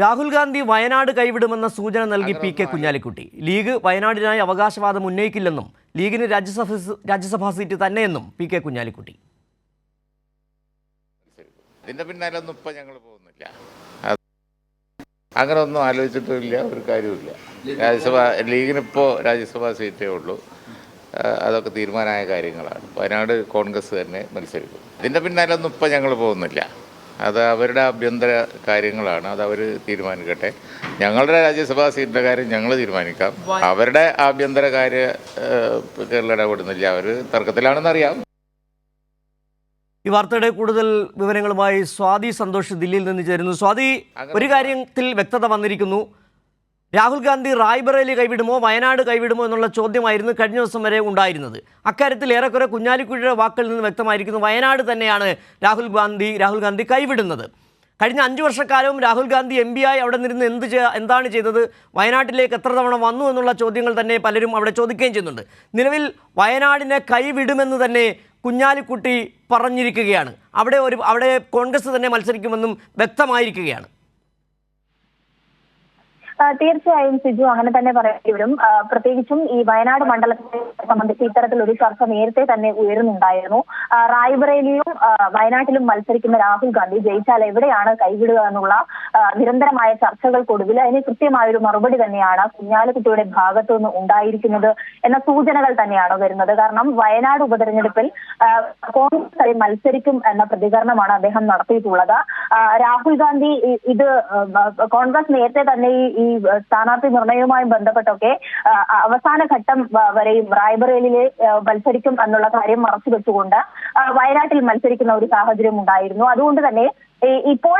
രാഹുൽ ഗാന്ധി വയനാട് കൈവിടുമെന്ന സൂചന നൽകി പി കെ കുഞ്ഞാലിക്കുട്ടി. ലീഗ് വയനാടിനായി അവകാശവാദം ഉന്നയിക്കില്ലെന്നും ലീഗിന് രാജ്യസഭ രാജ്യസഭാ സീറ്റ് തന്നെയെന്നും പി കെ കുഞ്ഞാലിക്കുട്ടി. ഇപ്പം ഞങ്ങൾ പോകുന്നില്ല. അങ്ങനെ ഒന്നും ആലോചിച്ചിട്ടില്ല ഒരു കാര്യമില്ല രാജ്യസഭ ലീഗിനിപ്പോൾ രാജ്യസഭാ സീറ്റേ ഉള്ളൂ. അതൊക്കെ തീരുമാനമായ കാര്യങ്ങളാണ്. വയനാട് കോൺഗ്രസ് തന്നെ മത്സരിക്കും. ഇതിന്റെ പിന്നാലൊന്നും ഇപ്പം ഞങ്ങൾ പോകുന്നില്ല. അത് അവരുടെ ആഭ്യന്തര കാര്യങ്ങളാണ്. അത് അവർ തീരുമാനിക്കട്ടെ. ഞങ്ങളുടെ രാജ്യസഭാ സീറ്റിന്റെ കാര്യം ഞങ്ങൾ തീരുമാനിക്കാം. അവരുടെ ആഭ്യന്തര കാര്യ കേരളം ഇടപെടുന്നില്ല. അവർ തർക്കത്തിലാണെന്നറിയാം. ഈ വാർത്തയുടെ കൂടുതൽ വിവരങ്ങളുമായി സ്വാതി സന്തോഷ് ദില്ലിയിൽ നിന്ന് ചേരുന്നു. സ്വാതി ഒരു കാര്യത്തിൽ വ്യക്തത വന്നിരിക്കുന്നു. രാഹുൽ ഗാന്ധി റായ്ബറേലി കൈവിടുമോ വയനാട് കൈവിടുമോ എന്നുള്ള ചോദ്യമായിരുന്നു കഴിഞ്ഞ ദിവസം വരെ ഉണ്ടായിരുന്നത്. അക്കാര്യത്തിൽ ഏറെക്കുറെ കുഞ്ഞാലിക്കുഴിയുടെ വാക്കിൽ നിന്ന് വ്യക്തമായിരിക്കുന്നു വയനാട് തന്നെയാണ് രാഹുൽ ഗാന്ധി രാഹുൽ ഗാന്ധി കൈവിടുന്നത്. കഴിഞ്ഞ അഞ്ച് വർഷക്കാലവും രാഹുൽ ഗാന്ധി എം ആയി അവിടെ നിന്ന് എന്ത് എന്താണ് ചെയ്തത്? വയനാട്ടിലേക്ക് എത്ര തവണ വന്നു എന്നുള്ള ചോദ്യങ്ങൾ തന്നെ പലരും അവിടെ ചോദിക്കുകയും ചെയ്യുന്നുണ്ട്. നിലവിൽ വയനാടിനെ കൈവിടുമെന്ന് തന്നെ കുഞ്ഞാലിക്കുട്ടി പറഞ്ഞിരിക്കുകയാണ്. അവിടെ ഒരു അവിടെ കോൺഗ്രസ് തന്നെ മത്സരിക്കുമെന്നും വ്യക്തമായിരിക്കുകയാണ്. തീർച്ചയായും സിജു അങ്ങനെ തന്നെ പറയേണ്ടി വരും പ്രത്യേകിച്ചും ഈ വയനാട് മണ്ഡലത്തെ സംബന്ധിച്ച് ഇത്തരത്തിലൊരു ചർച്ച നേരത്തെ തന്നെ ഉയരുന്നുണ്ടായിരുന്നു. റായ്ബറേലിയും വയനാട്ടിലും മത്സരിക്കുന്ന രാഹുൽ ഗാന്ധി ജയിച്ചാൽ എവിടെയാണ് കൈവിടുക എന്നുള്ള നിരന്തരമായ ചർച്ചകൾക്കൊടുവിൽ അതിന് കൃത്യമായ ഒരു മറുപടി തന്നെയാണ് കുഞ്ഞാലിക്കുട്ടിയുടെ ഭാഗത്തു നിന്ന് ഉണ്ടായിരിക്കുന്നത് എന്ന സൂചനകൾ തന്നെയാണ് വരുന്നത്. കാരണം വയനാട് ഉപതെരഞ്ഞെടുപ്പിൽ കോൺഗ്രസ് മത്സരിക്കും എന്ന പ്രതികരണമാണ് അദ്ദേഹം നടത്തിയിട്ടുള്ളത്. രാഹുൽ ഗാന്ധി ഇത് കോൺഗ്രസ് നേരത്തെ തന്നെ ഈ ഈ സ്ഥാനാർത്ഥി നിർണയവുമായി ബന്ധപ്പെട്ടൊക്കെ അവസാന ഘട്ടം വരെയും റായ്ബറേലിലെ മത്സരിക്കും എന്നുള്ള കാര്യം മറച്ചു വെച്ചുകൊണ്ട് വയനാട്ടിൽ മത്സരിക്കുന്ന ഒരു സാഹചര്യം ഉണ്ടായിരുന്നു. അതുകൊണ്ട് തന്നെ ഇപ്പോൾ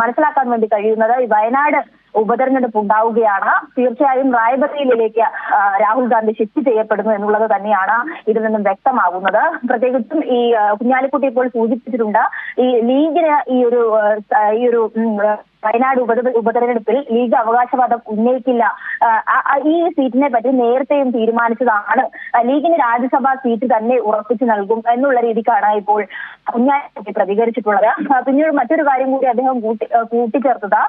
മനസ്സിലാക്കാൻ വേണ്ടി കഴിയുന്നത് വയനാട് ഉപതെരഞ്ഞെടുപ്പ് ഉണ്ടാവുകയാണ്. തീർച്ചയായും റായ്ബറേലിയിലേക്ക് രാഹുൽ ഗാന്ധി ഷിഫ്റ്റ് ചെയ്യപ്പെടുന്നു എന്നുള്ളത് തന്നെയാണ് ഇതിൽ നിന്നും വ്യക്തമാകുന്നത്. പ്രത്യേകിച്ചും ഈ കുഞ്ഞാലിക്കുട്ടി ഇപ്പോൾ സൂചിപ്പിച്ചിട്ടുണ്ട് ഈ ലീഗിന് ഈ ഒരു ഈ ഒരു വയനാട് ഉപത ഉപതെരഞ്ഞെടുപ്പിൽ ലീഗ് അവകാശവാദം ഉന്നയിക്കില്ല. ഈ സീറ്റിനെ പറ്റി നേരത്തെയും തീരുമാനിച്ചതാണ്. ലീഗിന് രാജ്യസഭാ സീറ്റ് തന്നെ ഉറപ്പിച്ചു നൽകും എന്നുള്ള രീതിക്കാണ് ഇപ്പോൾ കുഞ്ഞാനെ പ്രതികരിച്ചിട്ടുള്ളത്. പിന്നീട് മറ്റൊരു കാര്യം കൂടി അദ്ദേഹം കൂട്ടി കൂട്ടിച്ചേർത്തത്.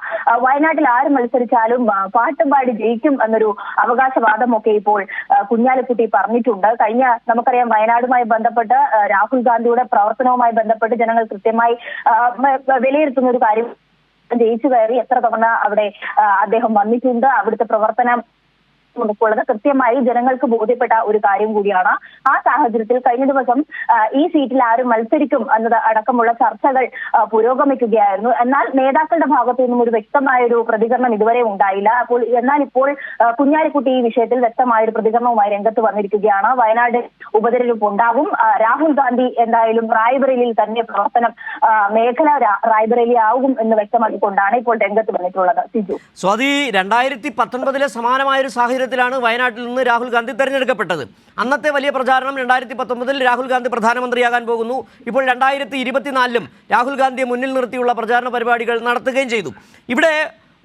വയനാട്ടിൽ ആര് മത്സരിച്ചാലും പാട്ടും പാടി ജയിക്കും എന്നൊരു അവകാശവാദമൊക്കെ ഇപ്പോൾ കുഞ്ഞാലിക്കുട്ടി പറഞ്ഞിട്ടുണ്ട്. കഴിഞ്ഞ നമുക്കറിയാം വയനാടുമായി ബന്ധപ്പെട്ട് രാഹുൽ ഗാന്ധിയുടെ പ്രവർത്തനവുമായി ബന്ധപ്പെട്ട് ജനങ്ങൾ കൃത്യമായി വിലയിരുത്തുന്ന ഒരു കാര്യം ജയിച്ചു കയറി എത്ര തവണ അവിടെ അദ്ദേഹം വന്നിട്ടുണ്ട്. അവിടുത്തെ പ്രവർത്തനം ഉള്ളത് കൃത്യമായി ജനങ്ങൾക്ക് ബോധ്യപ്പെട്ട ഒരു കാര്യം കൂടിയാണ്. ആ സാഹചര്യത്തിൽ കഴിഞ്ഞ ദിവസം ഈ സീറ്റിൽ ആരും മത്സരിക്കും എന്നത് അടക്കമുള്ള ചർച്ചകൾ പുരോഗമിക്കുകയായിരുന്നു. എന്നാൽ നേതാക്കളുടെ ഭാഗത്തു നിന്നും ഒരു വ്യക്തമായ ഒരു പ്രതികരണം ഇതുവരെ ഉണ്ടായില്ല. അപ്പോൾ എന്നാൽ ഇപ്പോൾ കുഞ്ഞാലിക്കുട്ടി ഈ വിഷയത്തിൽ വ്യക്തമായ ഒരു പ്രതികരണവുമായി രംഗത്ത് വന്നിരിക്കുകയാണ്. വയനാട് ഉപതെരഞ്ഞെടുപ്പ് ഉണ്ടാവും രാഹുൽ ഗാന്ധി എന്തായാലും റായ്ബറേലിയിൽ തന്നെ പ്രവർത്തനം മേഖല റായ്ബറേലി ആകും എന്ന് വ്യക്തമാക്കിക്കൊണ്ടാണ് ഇപ്പോൾ രംഗത്ത് വന്നിട്ടുള്ളത്. സിജു. സ്വാതി രണ്ടായിരത്തി പത്തൊൻപതിലെ സമാനമായ ഒരു സാഹചര്യത്തിലാണ് വയനാട്ടിൽ നിന്ന് രാഹുൽ ഗാന്ധി തെരഞ്ഞെടുക്കപ്പെട്ടത്. അന്നത്തെ വലിയ പ്രചാരണം രണ്ടായിരത്തി പത്തൊമ്പതിൽ രാഹുൽ ഗാന്ധി പ്രധാനമന്ത്രിയാകാൻ പോകുന്നു. ഇപ്പോൾ രണ്ടായിരത്തി ഇരുപത്തിനാലിലും രാഹുൽ ഗാന്ധിയെ മുന്നിൽ നിർത്തിയുള്ള പ്രചാരണ പരിപാടികൾ നടത്തുകയും ചെയ്തു. ഇവിടെ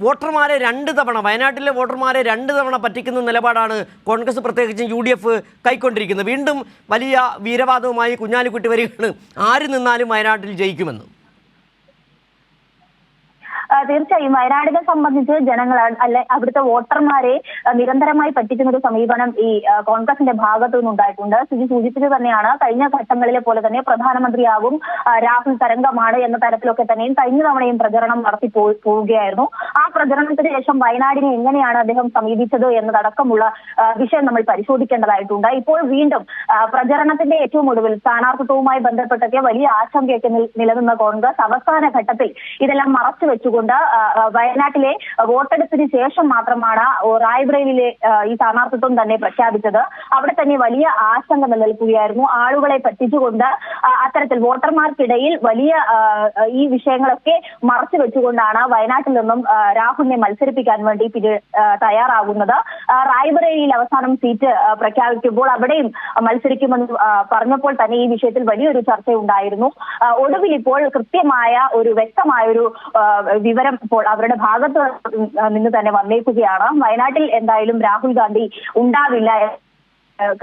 വോട്ടർമാരെ രണ്ട് തവണ വയനാട്ടിലെ വോട്ടർമാരെ രണ്ട് തവണ പറ്റിക്കുന്ന നിലപാടാണ് കോൺഗ്രസ് പ്രത്യേകിച്ചും യു ഡി എഫ് കൈക്കൊണ്ടിരിക്കുന്നത്. വീണ്ടും വലിയ വീരവാദവുമായി കുഞ്ഞാലിക്കുട്ടി വരികയാണ്. ആര് നിന്നാലും വയനാട്ടിൽ ജയിക്കുമെന്ന്. തീർച്ചയായും. വയനാടിനെ സംബന്ധിച്ച് ജനങ്ങൾ അല്ലെ അവിടുത്തെ വോട്ടർമാരെ നിരന്തരമായി പറ്റിക്കുന്ന ഒരു സമീപനം ഈ കോൺഗ്രസിന്റെ ഭാഗത്തു നിന്നുണ്ടായിട്ടുണ്ട്. സ്ഥിതി സൂചിപ്പിച്ചു തന്നെയാണ്. കഴിഞ്ഞ ഘട്ടങ്ങളിലെ പോലെ തന്നെ പ്രധാനമന്ത്രിയാകും ആ, രാഹുൽ തരംഗമാണ് എന്ന തരത്തിലൊക്കെ തന്നെയും കഴിഞ്ഞ തവണയും പ്രചരണം നടത്തി പോവുകയായിരുന്നു. ആ പ്രചരണത്തിന് ശേഷം വയനാടിനെ എങ്ങനെയാണ് അദ്ദേഹം സമീപിച്ചത് എന്നതടക്കമുള്ള വിഷയം നമ്മൾ പരിശോധിക്കേണ്ടതായിട്ടുണ്ട്. ഇപ്പോൾ വീണ്ടും പ്രചരണത്തിന്റെ ഏറ്റവും ഒടുവിൽ സ്ഥാനാർത്ഥിത്വവുമായി ബന്ധപ്പെട്ടൊക്കെ വലിയ ആശങ്കയൊക്കെ നിലനിന്ന കോൺഗ്രസ് അവസാന ഘട്ടത്തിൽ ഇതെല്ലാം മറച്ചു വെച്ചുകൊണ്ട് ആ, വയനാട്ടിലെ വോട്ടെടുപ്പിന് ശേഷം മാത്രമാണ് റായ്ബ്രയിലെ ഈ സ്ഥാനാർത്ഥിത്വം തന്നെ പ്രഖ്യാപിച്ചത്. അവിടെ തന്നെ വലിയ ആശങ്ക നിലനിൽക്കുകയായിരുന്നു. ആളുകളെ പറ്റിച്ചുകൊണ്ട് അത്തരത്തിൽ വോട്ടർമാർക്കിടയിൽ വലിയ ഈ വിഷയങ്ങളൊക്കെ മറച്ചു വെച്ചുകൊണ്ടാണ് വയനാട്ടിൽ നിന്നും രാഹുലിനെ മത്സരിപ്പിക്കാൻ വേണ്ടി തയ്യാറാകുന്നത്. റായ്ബറേലിയിൽ അവസാനം സീറ്റ് പ്രഖ്യാപിക്കുമ്പോൾ അവിടെയും മത്സരിക്കുമെന്ന് പറഞ്ഞപ്പോൾ തന്നെ ഈ വിഷയത്തിൽ വലിയൊരു ചർച്ചയുണ്ടായിരുന്നു. ഒടുവിൽ ഇപ്പോൾ കൃത്യമായ ഒരു വ്യക്തമായ ഒരു വിവരം ഇപ്പോൾ അവരുടെ ഭാഗത്ത് നിന്ന് തന്നെ വന്നേക്കുകയാണ്. വയനാട്ടിൽ എന്തായാലും രാഹുൽ ഗാന്ധി ഉണ്ടാവില്ല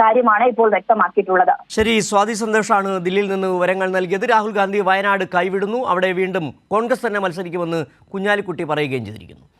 കാര്യമാണ് ഇപ്പോൾ വ്യക്തമാക്കിയിട്ടുള്ളത്. ശരി സ്വാതി സന്തോഷാണ് ദില്ലിയിൽ നിന്ന് വിവരങ്ങൾ നൽകിയത്. രാഹുൽ ഗാന്ധി വയനാട് കൈവിടുന്നു. അവിടെ വീണ്ടും കോൺഗ്രസ് തന്നെ മത്സരിക്കുമെന്ന് കുഞ്ഞാലിക്കുട്ടി പറയുകയും ചെയ്തിരിക്കുന്നു.